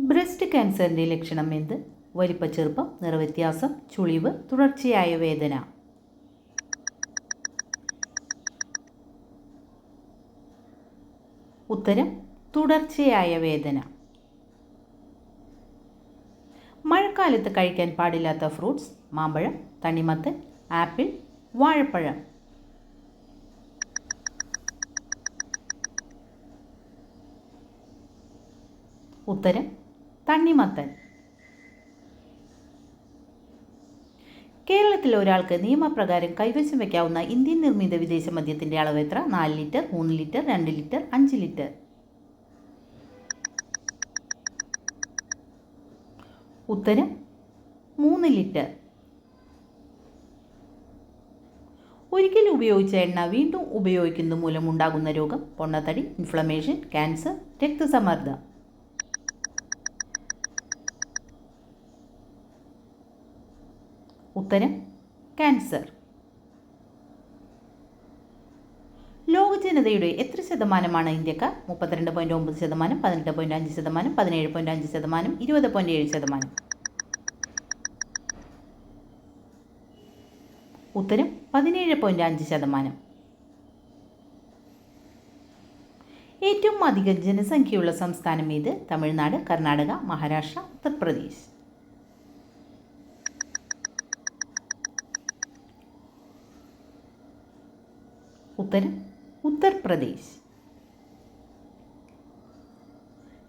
Breast ക്യാൻസറിന്റെ ലക്ഷണം എന്ത്? വലിപ്പച്ചെറുപ്പം നിറവ്യത്യാസം ചുളിവ് തുടർച്ചയായ വേദന. ഉത്തരം തുടർച്ചയായ വേദന. മഴക്കാലത്ത് കഴിക്കാൻ പാടില്ലാത്ത ഫ്രൂട്ട്സ് മാമ്പഴം തണ്ണിമത്തൻ ആപ്പിൾ വാഴപ്പഴം. ഉത്തരം തണ്ണിമത്തൻ. കേരളത്തിൽ ഒരാൾക്ക് നിയമപ്രകാരം കൈവശം വയ്ക്കാവുന്ന ഇന്ത്യൻ നിർമ്മിത വിദേശ മദ്യത്തിന്റെ അളവ് എത്ര? നാല് ലിറ്റർ മൂന്ന് ലിറ്റർ രണ്ട് ലിറ്റർ അഞ്ച് ലിറ്റർ. ഉത്തരം മൂന്ന് ലിറ്റർ. ഒരിക്കൽ ഉപയോഗിച്ച എണ്ണ വീണ്ടും ഉപയോഗിക്കുന്നത് മൂലമുണ്ടാകുന്ന രോഗം പൊണ്ണത്തടി ഇൻഫ്ലമേഷൻ ക്യാൻസർ രക്തസമ്മർദ്ദം. ഉത്തരം ക്യാൻസർ ലോക ജനതയുടെ എത്ര ശതമാനമാണ് ഇന്ത്യക്കാർ മുപ്പത്തിരണ്ട് പോയിന്റ് ഒമ്പത് ശതമാനം പതിനെട്ട് പോയിന്റ് അഞ്ച് ശതമാനം പതിനേഴ് പോയിന്റ് അഞ്ച് ശതമാനം ഇരുപത് പോയിന്റ് ഏഴ് ശതമാനം. ഉത്തരം പതിനേഴ് പോയിന്റ് അഞ്ച് ശതമാനം. ഏറ്റവും അധികം ജനസംഖ്യയുള്ള സംസ്ഥാനം ഏത്? തമിഴ്നാട് കർണാടക മഹാരാഷ്ട്ര ഉത്തർപ്രദേശ്. ഉത്തരം ഉത്തർപ്രദേശ്.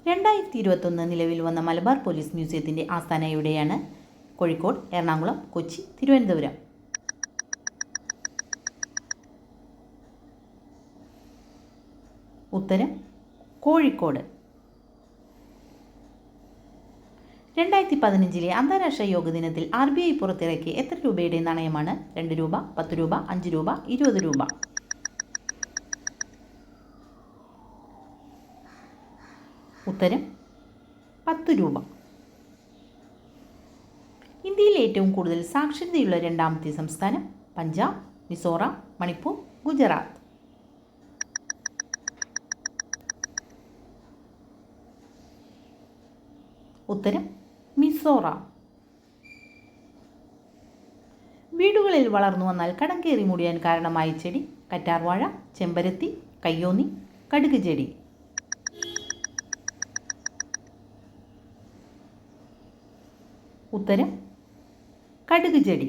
രണ്ടായിരത്തി ഇരുപത്തൊന്ന് നിലവിൽ വന്ന മലബാർ പോലീസ് മ്യൂസിയത്തിന്റെ ആസ്ഥാന എവിടെയാണ്? കോഴിക്കോട് എറണാകുളം കൊച്ചി തിരുവനന്തപുരം. ഉത്തരം കോഴിക്കോട്. രണ്ടായിരത്തി പതിനഞ്ചിലെ അന്താരാഷ്ട്ര യോഗ ദിനത്തിൽ ആർ ബി ഐ പുറത്തിറക്കിയ എത്ര രൂപയുടെ നാണയമാണ്? രണ്ട് രൂപ പത്ത് രൂപ അഞ്ച് രൂപ ഇരുപത് രൂപ. ഉത്തരം പത്ത് രൂപ. ഇന്ത്യയിൽ ഏറ്റവും കൂടുതൽ സാക്ഷരതയുള്ള രണ്ടാമത്തെ സംസ്ഥാനം പഞ്ചാബ് മിസോറാം മണിപ്പൂർ ഗുജറാത്ത്. ഉത്തരം മിസോറാം. വീടുകളിൽ വളർന്നു വന്നാൽ കടം കയറി മൂടിയാൻ കാരണമായ ചെടി കറ്റാർവാഴ ചെമ്പരത്തി കയ്യോന്നി കടുക് ചെടി. ഉത്തരം കടുക് ചെടി.